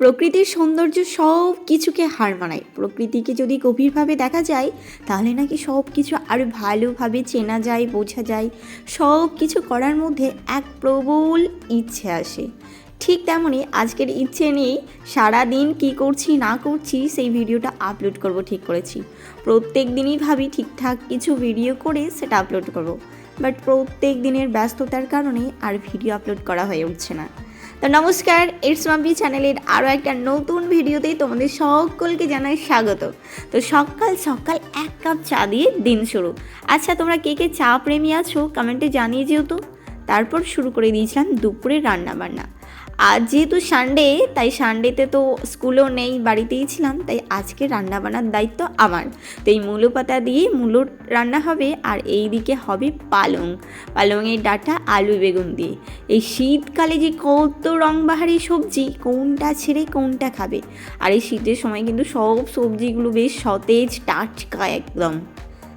প্রকৃতির সৌন্দর্য সব কিছুকে হার মানায়। প্রকৃতিকে যদি গভীরভাবে দেখা যায়, তাহলে নাকি সব কিছু আরও ভালোভাবে চেনা যায়, বোঝা যায়। সব কিছু করার মধ্যে এক প্রবল ইচ্ছে আসে। ঠিক তেমনই আজকের ইচ্ছে নিয়েই সারাদিন কী করছি, না করছি, সেই ভিডিওটা আপলোড করব ঠিক করেছি। প্রত্যেক দিনই ভাবি ঠিকঠাক কিছু ভিডিও করে সেটা আপলোড করব। বাট প্রত্যেক দিনের ব্যস্ততার কারণে আর ভিডিও আপলোড করা হয়ে উঠছে না। তো নমস্কার ইটস মাম্পি চ্যানেলের আরও একটা নতুন ভিডিওতেই তোমাদের সকলকে জানাই স্বাগত। তো সকাল সকাল এক কাপ চা দিয়ে দিন শুরু। আচ্ছা তোমরা কে কে চা প্রেমী আছো কমেন্টে জানিয়ে যেও তো। তারপর শুরু করে দিয়েছিলাম দুপুরে রান্না আজ যেহেতু সানডে তাই সানডেতে তো স্কুলও নেই, বাড়িতেই ছিলাম, তাই আজকে রান্না বান্নার দায়িত্ব আমার। তো এই মূলো পাতা দিয়ে মূলোর রান্না হবে, আর এই দিকে হবে পালং। পালংয়ের ডাটা আলু বেগুন দিয়ে। এই শীতকালে যে কত রংবাহারি সবজি, কোনটা ছেড়ে কোনটা খাবে? আর এই শীতের সময় কিন্তু সব সবজিগুলো বেশ সতেজ, টাটকা একদম।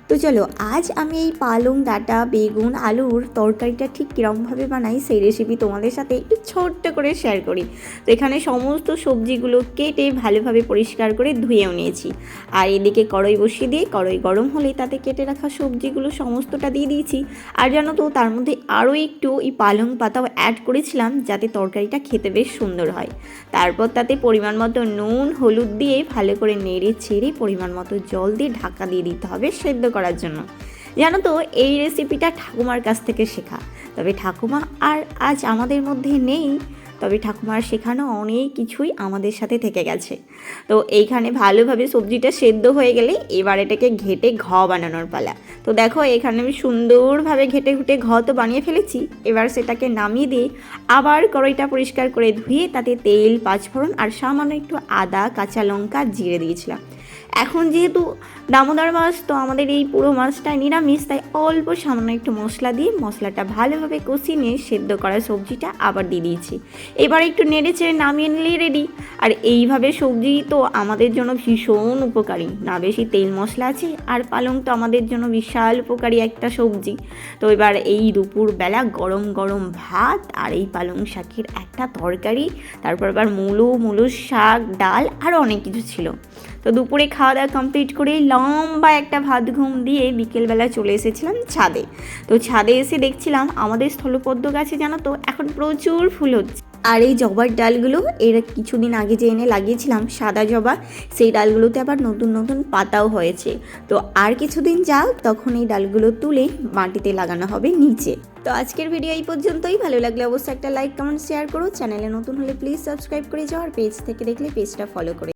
তো চলো, আজ আমি এই পালং, ডাটা, বেগুন, আলুর তরকারিটা ঠিক কীরমভাবে বানাই সেই রেসিপি তোমাদের সাথে একটু ছোট্ট করে শেয়ার করি। তো এখানে সমস্ত সবজিগুলো কেটে ভালোভাবে পরিষ্কার করে ধুয়েও নিয়েছি। আর এদিকে কড়াই বসিয়ে দিয়ে, কড়াই গরম হলে তাতে কেটে রাখা সবজিগুলো সমস্তটা দিয়ে দিয়েছি। আর জানো তো, তার মধ্যে আরও একটু এই পালং পাতাও অ্যাড করেছিলাম যাতে তরকারিটা খেতে বেশ সুন্দর হয়। তারপর তাতে পরিমাণ মতো নুন, হলুদ দিয়ে ভালো করে নেড়ে ছেড়ে পরিমাণ মতো জল দিয়ে ঢাকা দিয়ে দিতে হবে সেদ্ধ করার জন্য। জানো তো, এই রেসিপিটা ঠাকুমার কাছ থেকে শেখা। তবে ঠাকুমা আর আজ আমাদের মধ্যে নেই। তবে ঠাকুমার শেখানো অনেক কিছুই আমাদের সাথে থেকে গেছে। তো এইখানে ভালোভাবে সবজিটা সেদ্ধ হয়ে গেলে এবার এটাকে ঘেটে ঘ বানানোর পালা। তো দেখো এখানে আমি সুন্দরভাবে ঘেটে ঘুটে ঘ তো বানিয়ে ফেলেছি। এবার সেটাকে নামিয়ে দিয়ে আবার কড়াইটা পরিষ্কার করে ধুয়ে তাতে তেল, পাঁচফোড়ন আর সামান্য একটু আদা, কাঁচা লঙ্কা জিরে দিয়েছিলাম। এখন যেহেতু দামোদর মাছ তো আমাদের এই পুরো মাছটা নিরামিষ, তাই অল্প সামান্য একটু মশলা দিয়ে মশলাটা ভালোভাবে কষিয়ে নিয়ে সেদ্ধ করা সবজিটা আবার দিয়ে দিয়েছি। এবার একটু নেড়ে চেড়ে নামিয়ে নিলেই রেডি আর এইভাবে সবজি তো আমাদের জন্য ভীষণ উপকারী। না বেশি তেল মশলা আছে, আর পালং তো আমাদের জন্য বিশাল উপকারী একটা সবজি। তো এবার এই দুপুরবেলা গরম গরম ভাত আর এই পালং শাকের একটা তরকারি, তারপর আবার মূলো মূলো শাক, ডাল আর অনেক কিছু ছিল। তো দুপুরে খাওয়া দাওয়া কমপ্লিট করে লম্বা একটা ভাত ঘুম দিয়ে বিকেলবেলা চলে এসেছিলাম ছাদে। তো ছাদে এসে দেখছিলাম আমাদের স্থলপদ্ম গাছে জানো তো এখন প্রচুর ফুল হচ্ছে। আর এই জবার ডালগুলো এর কিছুদিন আগে যে এনে লাগিয়েছিলাম সাদা জবা, সেই ডালগুলোতে আবার নতুন নতুন পাতাও হয়েছে। তো আর কিছুদিন যাও তখন এই ডালগুলো তুলে মাটিতে লাগানো হবে নিচে। তো আজকের ভিডিও এই পর্যন্তই। ভালো লাগলে অবশ্যই একটা লাইক কমেন্ট শেয়ার করো। চ্যানেলে নতুন হলে প্লিজ সাবস্ক্রাইব করে যাও আর পেজ থেকে দেখলে পেজটা ফলো করে